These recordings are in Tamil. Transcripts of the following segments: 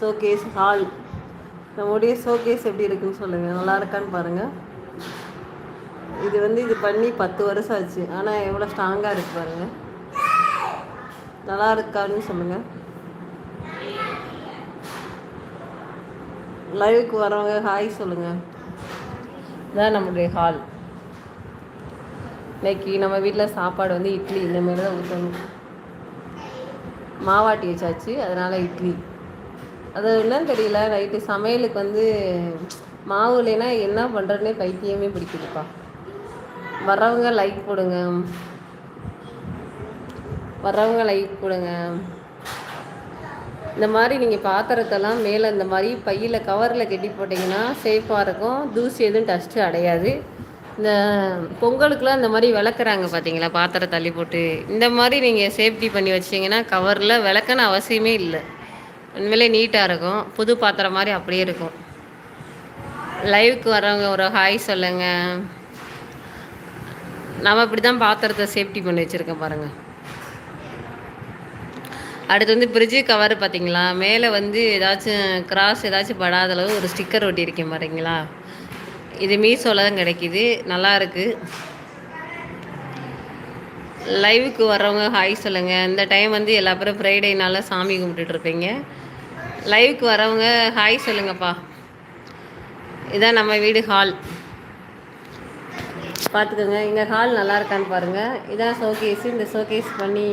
Showcase hall. நம்முடைய ஷோகேஸ் எப்படி இருக்குன்னு சொல்லுங்கள் நல்லா இருக்கான்னு பாருங்கள் இது வந்து இது பண்ணி பத்து வருஷம் ஆச்சு. ஆனால் எவ்வளோ ஸ்ட்ராங்காக இருக்கு பாருங்கள் நல்லா இருக்கான்னு சொல்லுங்கள் லைவுக்கு வரவங்க ஹாய் சொல்லுங்கள் இதான் நம்மளுடைய ஹால் இன்னைக்கு நம்ம வீட்டில் சாப்பாடு வந்து இட்லி இந்தமாரி தான் ஊற்றணும் மாவாட்டி வச்சாச்சு அதனால் இட்லி. அது என்னன்னு தெரியல. நைட்டு சமையலுக்கு வந்து மாவு இல்லைன்னா என்ன பண்ணுறதுனே பைத்தியமே பிடிக்குதுப்பா. வர்றவங்க லைக் போடுங்க. வர்றவங்க லைக் போடுங்க. இந்த மாதிரி நீங்கள் பாத்திரத்தெல்லாம் மேலே இந்த மாதிரி பையில் கவரில் கட்டி போட்டிங்கன்னா சேஃபாக இருக்கும். தூசி எதுவும் டஸ்ட்டு அடையாது. இந்த பொங்கலுக்குலாம் இந்த மாதிரி விளக்குறாங்க பார்த்தீங்களா பாத்திரம் தள்ளி போட்டு. இந்த மாதிரி நீங்கள் சேஃப்டி பண்ணி வச்சிங்கன்னா கவரில் விளக்கன்னு அவசியமே இல்லை. உண்மையிலே நீட்டாக இருக்கும். புது பாத்திரம் மாதிரி அப்படியே இருக்கும். லைவுக்கு வரவங்க ஒரு ஹாய் சொல்லுங்கள் நம்ம இப்படி தான் பாத்திரத்தை சேஃப்டி பண்ணி வச்சுருக்கேன் பாருங்கள் அடுத்து வந்து ஃப்ரிட்ஜு கவர் பார்த்தீங்களா மேலே வந்து ஏதாச்சும் கிராஸ் ஏதாச்சும் படாத அளவு ஒரு ஸ்டிக்கர் ஒட்டியிருக்கேன் பாருங்களா? இது மீஷோவில் தான் கிடைக்கிது. நல்லா இருக்குது லைவுக்கு வர்றவங்க ஹாய் சொல்லுங்கள் இந்த டைம் வந்து எல்லா பேரும் ஃப்ரைடேனால சாமி கும்பிட்டுட்ருப்பீங்க லைவுக்கு வரவங்க ஹாய் சொல்லுங்கப்பா. இதான் நம்ம வீடு ஹால். பார்த்துக்கோங்க எங்கள் ஹால் நல்லா இருக்கான்னு பாருங்கள் இதான் ஷோகேஸு இந்த ஷோகேஸ் பண்ணி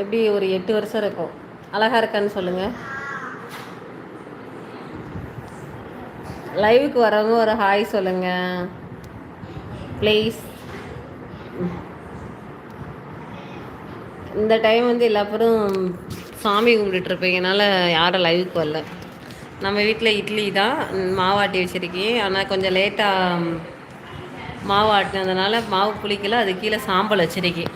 எப்படி ஒரு எட்டு வருஷம் இருக்கும்? அழகாக இருக்கான்னு சொல்லுங்கள் லைவுக்கு வரவங்க ஒரு ஹாய் சொல்லுங்கள் ப்ளீஸ் இந்த டைம் வந்து எல்லா பேரும் சாமி கும்பிட்டுட்ருப்பீங்கனால யாரும் லைவுக்கு வரல. நம்ம வீட்டில் இட்லி தான் மாவாட்டி வச்சுருக்கேன். ஆனால் கொஞ்சம் லேட்டாக மாவு ஆட்டினதுனால மாவு புளிக்கல அது கீழே சாம்பல் வச்சுருக்கேன்.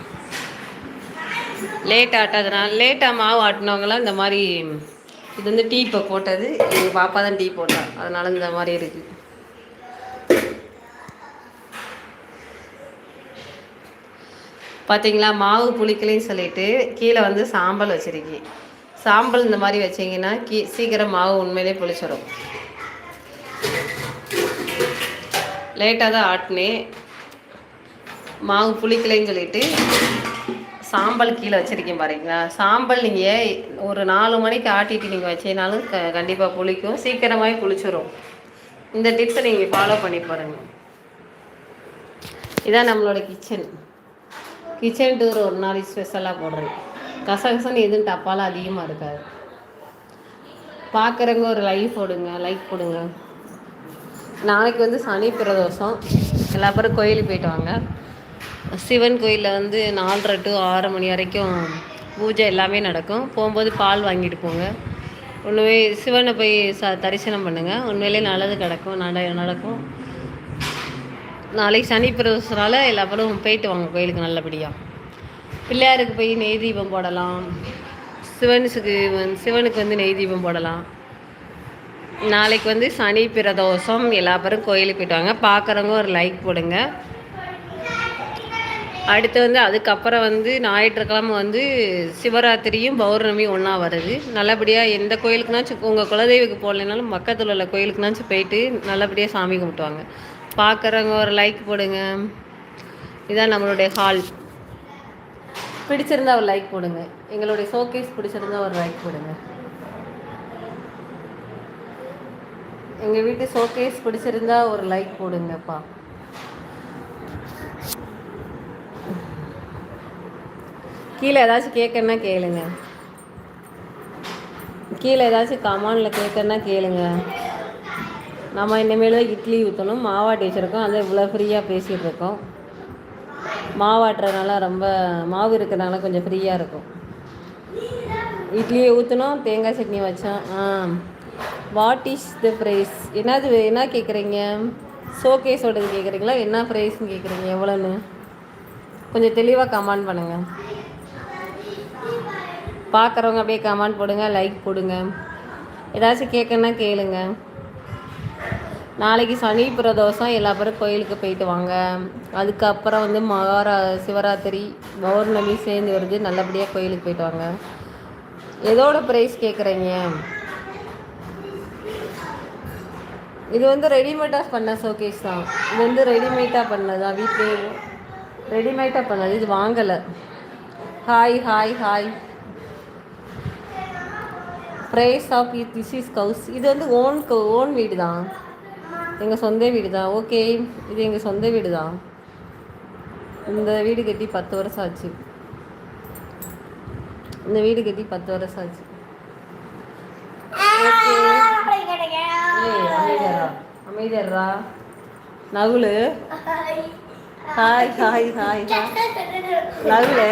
லேட் ஆட்டாதனால லேட்டாக மாவு ஆட்டினவங்களாம் இந்த மாதிரி இது வந்து டீ இப்போ போட்டது. எங்கள் பாப்பா தான் டீ போட்டா. அதனால இந்த மாதிரி இருக்குது பார்த்தீங்களா மாவு புளிக்கலைன்னு சொல்லிட்டு கீழே வந்து சாம்பல் வச்சுருக்கேன். சாம்பல் இந்த மாதிரி வச்சிங்கன்னா கீ சீக்கிரம் மாவு உண்மையிலே புளிச்சிடும் லேட்டாக தான் ஆட்டினேன் மாவு புளிக்கலைன்னு சொல்லிட்டு சாம்பல் கீழே வச்சுருக்கேன் பாருங்களா. சாம்பல் நீங்கள் ஒரு நாலு மணிக்கு ஆட்டிட்டு நீங்கள் வச்சீங்கனாலும் க கண்டிப்பாக புளிக்கும். சீக்கிரமாகவே புளிச்சிடும் இந்த டிப்ஸை நீங்கள் ஃபாலோ பண்ணி பாருங்கள் இதான் நம்மளோட கிச்சன் கிச்சன் டூர் ஒரு நாளைக்கு ஸ்பெஷலாக போடுறேன் கசகசன்னு எதுவும் டப்பாலாம் அதிகமாக இருக்காது. பார்க்குறவங்க ஒரு லைக் போடுங்க லைக் போடுங்க. நாளைக்கு வந்து சனி பிரதோஷம். எல்லா பேரும் கோயிலுக்கு போயிட்டு வாங்க. சிவன் கோயிலில் வந்து நாலரை டு ஆறு மணி வரைக்கும் பூஜை எல்லாமே நடக்கும். போகும்போது பால் வாங்கிட்டு போங்க. ஒன்றுமே சிவனை போய் ச தரிசனம் பண்ணுங்கள் உண்மையிலே நல்லது கிடக்கும் நட நடக்கும். நாளைக்கு சனி பிரதோஷனால எல்லா பேரும் போயிட்டு வாங்க கோயிலுக்கு நல்லபடியாக பிள்ளையாருக்கு போய் நெய் தீபம் போடலாம். சிவனுக்கு சிவனுக்கு வந்து நெய் தீபம் போடலாம். நாளைக்கு வந்து சனி பிரதோஷம் எல்லா பேரும் கோயிலுக்கு போயிட்டு வாங்க. பார்க்குறவங்க ஒரு லைக் போடுங்க. அடுத்து வந்து அதுக்கப்புறம் வந்து ஞாயிற்றுக்கிழமை வந்து சிவராத்திரியும் பௌர்ணமியும் ஒன்றா வருது. நல்லபடியாக எந்த கோயிலுக்குனாச்சும் உங்கள் குலதெய்வுக்கு போகலைனாலும் பக்கத்தில் உள்ள கோயிலுக்குனாச்சும் போயிட்டு நல்லபடியாக சாமி கும்பிட்டுவாங்க பார்க்குறவங்க ஒரு லைக் போடுங்க. இதான் நம்மளுடைய ஹால் பிடிச்சிருந்தா ஒரு லைக் போடுங்க. எங்களுடைய ஷோகேஸ் பிடிச்சிருந்தா ஒரு லைக் போடுங்க. எங்கள் வீட்டு ஷோகேஸ் பிடிச்சிருந்தா ஒரு லைக் போடுங்கப்பா. கீழே ஏதாச்சும் கேட்கணுன்னா கேளுங்க. கீழே ஏதாச்சும் கமானில் கேட்கணுன்னா கேளுங்க. நம்ம இனிமேல் தான் இட்லி ஊற்றணும் மாவாட்டி வச்சுருக்கோம் அதை இவ்வளோ ஃப்ரீயாக பேசிகிட்டு இருக்கோம். மாவாட்டுறதுனால ரொம்ப மாவு இருக்கிறனால கொஞ்சம் ஃப்ரீயாக இருக்கும். இட்லியை ஊற்றணும் தேங்காய் சட்னி வச்சோம். ஆ வாட் இஸ் த ப்ரைஸ் என்னது என்ன கேட்குறீங்க ஷோகேஸோடது கேட்குறீங்களா என்ன ப்ரைஸ்ன்னு கேட்குறீங்க எவ்வளோன்னு கொஞ்சம் தெளிவாக கமெண்ட் பண்ணுங்கள் பார்க்குறவங்க அப்படியே கமெண்ட் போடுங்க லைக் போடுங்க. ஏதாச்சும் கேட்கணுன்னா கேளுங்கள் நாளைக்கு சனி பிரதோஷம் எல்லா பேரும் கோயிலுக்கு போயிட்டு வாங்க. அதுக்கப்புறம் வந்து மகாரா சிவராத்திரி பௌர்ணமி சேர்ந்து வருது. நல்லபடியாக கோயிலுக்கு போயிட்டு வாங்க. எதோட ப்ரைஸ் கேட்குறீங்க இது வந்து ரெடிமேடாக பண்ண ஷோகேஸ் தான். இது வந்து ரெடிமேடாக பண்ணதான் வீட்லேயே ரெடிமேடாக பண்ணது. இது வாங்கலை. Hi hi hi price of this is house இது வந்து ஓன் ஓன் வீடு தான் எங்கள் சொந்த வீடு தான் ஓகே இது எங்கள் சொந்த வீடு தான் இந்த வீடு கட்டி பத்து வருஷம் ஆச்சு. இந்த வீடு கட்டி பத்து வருஷம் ஆச்சு. அமைதியாரா அமைதியாரா Nakulu. Hi hi hi Nakulu.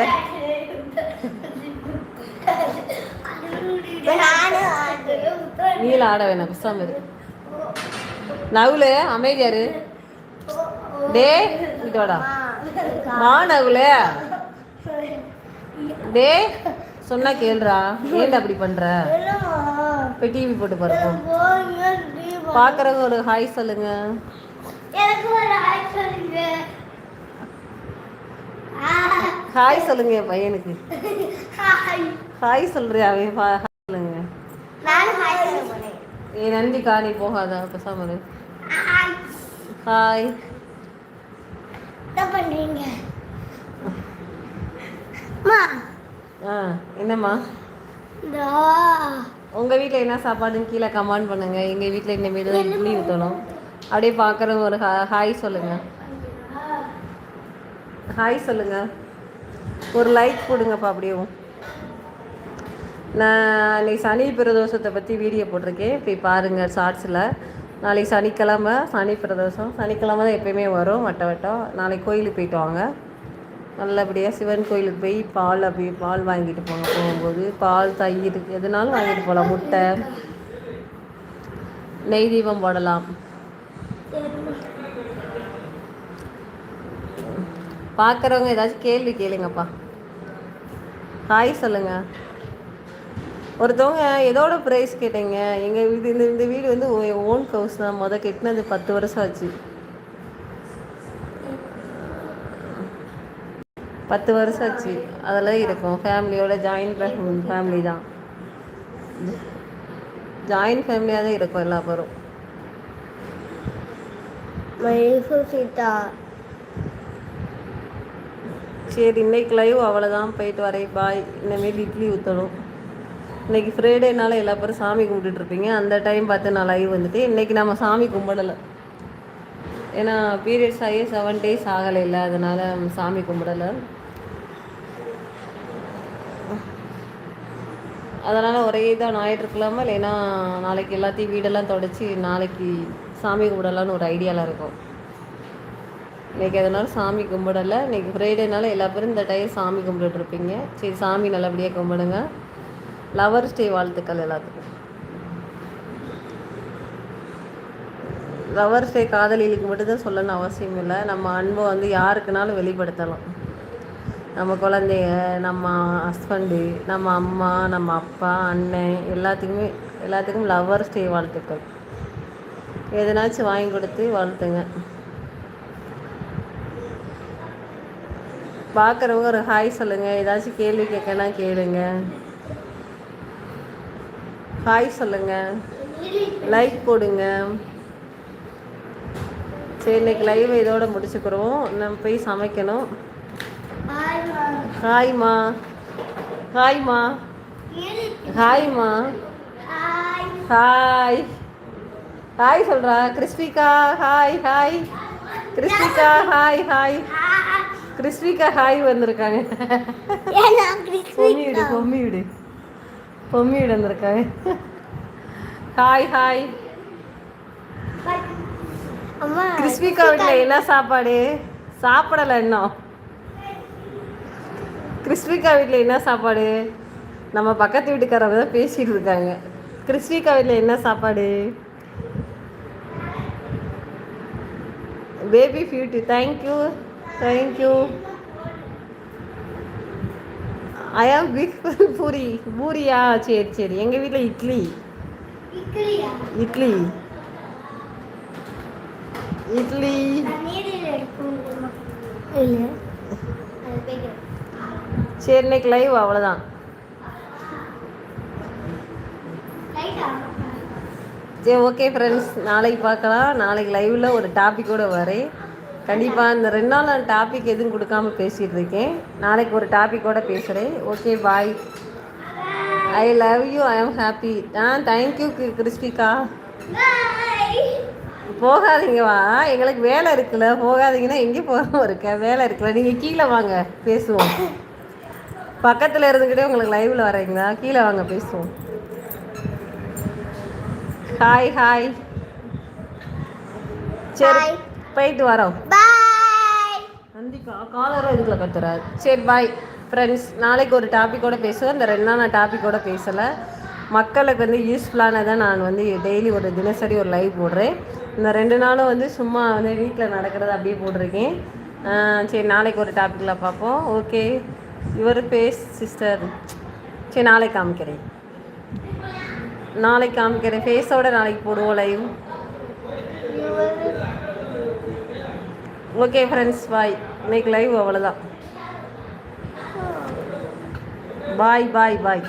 நீல ஆட வேணாம். பேசாம இரு. நகுலு அமைதியாரு டே இதோடா. மா நகுலு. டே சொன்னா கேளுடா. ஏன்டா அப்படி பண்ற? போய் டிவி போட்டு பாருப்போம். பார்க்குறவங்க ஒரு ஹாய் சொல்லுங்க. ஹாய் சொல்லுங்க பையனுக்கு. ஹாய் ஹாய் சொல்றியா அவன் ஹா- ஹாய் சொல்லுங்க நானும் ஹாய் சொல்ல போறேன் ஏ நந்திக்கா நீ போகாத பேசாம இரு. ஹாய் அம்மா. ஆ என்னம்மா? உங்கள் வீட்டில் என்ன சாப்பாடுன்னு கீழே கமெண்ட் பண்ணுங்க. எங்கள் வீட்டில் இந்த மாரி தான் இட்லி ஊற்றணும் அப்படியே பார்க்குறவங்க ஒரு ஹாய் சொல்லுங்க. ஹாய் சொல்லுங்க. ஒரு லைக் போடுங்கப்பா அப்படியேவும் நான் இன்னைக்கு சனி பிரதோஷத்தை பற்றி வீடியோ போட்டிருக்கேன். போய் பாருங்கள் ஷார்ட்ஸில் நாளைக்கு சனிக்கிழமை சனி பிரதோஷம். சனிக்கிழமை தான் எப்பயுமே வரும் வட்ட வட்டம். நாளைக்கு கோயிலுக்கு போயிட்டு வாங்க. நல்லபடியாக சிவன் கோயிலுக்கு போய் பால் அப்படி பால் வாங்கிட்டு போங்க. போகும்போது பால் தயிர் எதுனாலும் வாங்கிட்டு போகலாம் முட்டை. நெய் தீபம் போடலாம். பார்க்குறவங்க ஏதாச்சும் கேள்வி கேளுங்கப்பா. ஹாய் சொல்லுங்கள் ஒருத்தவங்க எதோட ப்ரைஸ் கேட்டீங்க? எங்கள் வீடு இந்த இந்த வீடு வந்து ஓன் ஹவுஸ் தான். மொதல் கட்டினது பத்து வருஷம் ஆச்சு. பத்து வருஷம் ஆச்சு. அதெல்லாம் இருக்கும். ஃபேமிலியோட ஜாயின்ட் ஃபேமிலி தான். ஜாயின்ட் ஃபேமிலியாக தான் இருக்கும் எல்லா பேரும். சரி இன்னைக்கு லைவ் அவ்வளோதான் போயிட்டு வரேன். பாய் இனிமேல் இட்லி ஊற்றணும் இன்னைக்கு ஃப்ரைடேனால எல்லா பேரும் சாமி கும்பிட்டுட்ருப்பீங்க அந்த டைம் பார்த்து நான் லைவ் வந்துட்டு இன்னைக்கு நம்ம சாமி கும்பிடலை. ஏன்னா பீரியட்ஸ் ஆகி செவன் டேஸ் ஆகலை இல்லை அதனால் சாமி கும்பிடலை. அதனால் ஒரே இதாக ஞாயிற்றுக்கிழமை இல்லைன்னா நாளைக்கு எல்லாத்தையும் வீடெல்லாம் தொடச்சி நாளைக்கு சாமி கும்பிடலான்னு ஒரு ஐடியாவில் இருக்கும். இன்னைக்கு அதனால சாமி கும்பிடலை. இன்னைக்கு ஃப்ரைடேனால எல்லா பேரும் இந்த டைம் சாமி கும்பிட்டுட்ருப்பீங்க சரி சாமி நல்லபடியாக கும்பிடுங்க. லவர்ஸ் டே வாழ்த்துக்கள் எல்லாத்துக்கும். லவர்ஸ் டே காதலிகளுக்கு மட்டும்தான் சொல்லணும்னு அவசியம் இல்லை. நம்ம அன்பை வந்து யாருக்குனாலும் வெளிப்படுத்தலாம். நம்ம குழந்தைங்க நம்ம ஹஸ்பண்டு நம்ம அம்மா நம்ம அப்பா அண்ணன் எல்லாத்துக்குமே எல்லாத்துக்கும் லவர்ஸ் டே வாழ்த்துக்கள். எதனாச்சும் வாங்கி கொடுத்து வாழ்த்துங்க. பார்க்குறவங்க ஒரு ஹாய் சொல்லுங்கள் ஏதாச்சும் கேள்வி கேட்கனா கேளுங்கள் ஹாய் சொல்லுங்கள் லைக் போடுங்க. சரி இன்னைக்கு லைவ் இதோட முடிச்சுக்கிறோம். நம்ம போய் சமைக்கணும். ஹாய் ஹாய்மா ஹாய்மா ஹாய்மா ஹாய் ஹாய் சொல்கிறா Crispika hi hi Crispika hi hi Crispika hi வந்திருக்காங்க. பொம்மி விடு பொம்மி விடு. பொம்மி விடு வந்திருக்காங்க ஹாய் ஹாய் கிறிஸ்பிகா வீட்டில் என்ன சாப்பாடு? சாப்பிடலை இன்னும். கிறிஸ்பிகா வீட்டில் என்ன சாப்பாடு? நம்ம பக்கத்து வீட்டுக்காரவங்க தான் பேசிட்டு இருக்காங்க. கிறிஸ்பிகா வீட்டில் என்ன சாப்பாடு? Baby beauty thank you thank you I am big puri பூரியா சரி சரி எங்கள் வீட்டில் இட்லி. இட்லி. இட்லி. சரி இன்னைக்கு லைவ் அவ்வளோதான் சரி ஓகே ஃப்ரெண்ட்ஸ் நாளைக்கு பார்க்கலாம். நாளைக்கு லைவில் ஒரு டாப்பிக்கோட வரேன். கண்டிப்பாக இந்த ரெண்டு நாள் நான் டாபிக் எதுவும் கொடுக்காம பேசிகிட்டு இருக்கேன். நாளைக்கு ஒரு டாப்பிக்கோட பேசுகிறேன் okay bye I love you I am happy ah thank you Christika போகாதீங்கவா போகாதீங்க வா. எங்களுக்கு வேலை இருக்குல்ல. போகாதீங்கன்னா எங்கே போகாம இருக்க. வேலை இருக்குல்ல. நீங்கள் கீழே வாங்க. பேசுவோம். பக்கத்தில் இருந்துக்கிட்டே உங்களுக்கு லைவில் வரீங்களா கீழே வாங்க பேசுவோம். ஹாய் ஹாய் சரி. போயிட்டு வரோம். நந்திக்கா காலரும் இதுக்குள்ள கத்துறாரு சரி பாய் ஃப்ரெண்ட்ஸ் நாளைக்கு ஒரு டாப்பிக்கோட பேசுவேன் இந்த ரெண்டு நாள் நான் டாப்பிக்கோட பேசலை. மக்களுக்கு வந்து யூஸ்ஃபுல்லானதை நான் வந்து டெய்லி ஒரு தினசரி ஒரு லைவ் போடுறேன். இந்த ரெண்டு நாளும் வந்து சும்மா வந்து வீட்டில் நடக்கிறத அப்படியே போட்டிருக்கேன். சரி நாளைக்கு ஒரு டாப்பிக்கில் பார்ப்போம். ஓகே யுவர் பேஸ் சிஸ்டர் சரி நாளைக்கு காமிக்கிறேன். நாளைக்கு காமிக்கிறேன். ஃபேஸோட நாளைக்கு போடுவோம் லைவ் ஓகே ஃப்ரெண்ட்ஸ் பாய் இன்னைக்கு லைவ் அவ்வளோதான் பாய் பாய் பாய்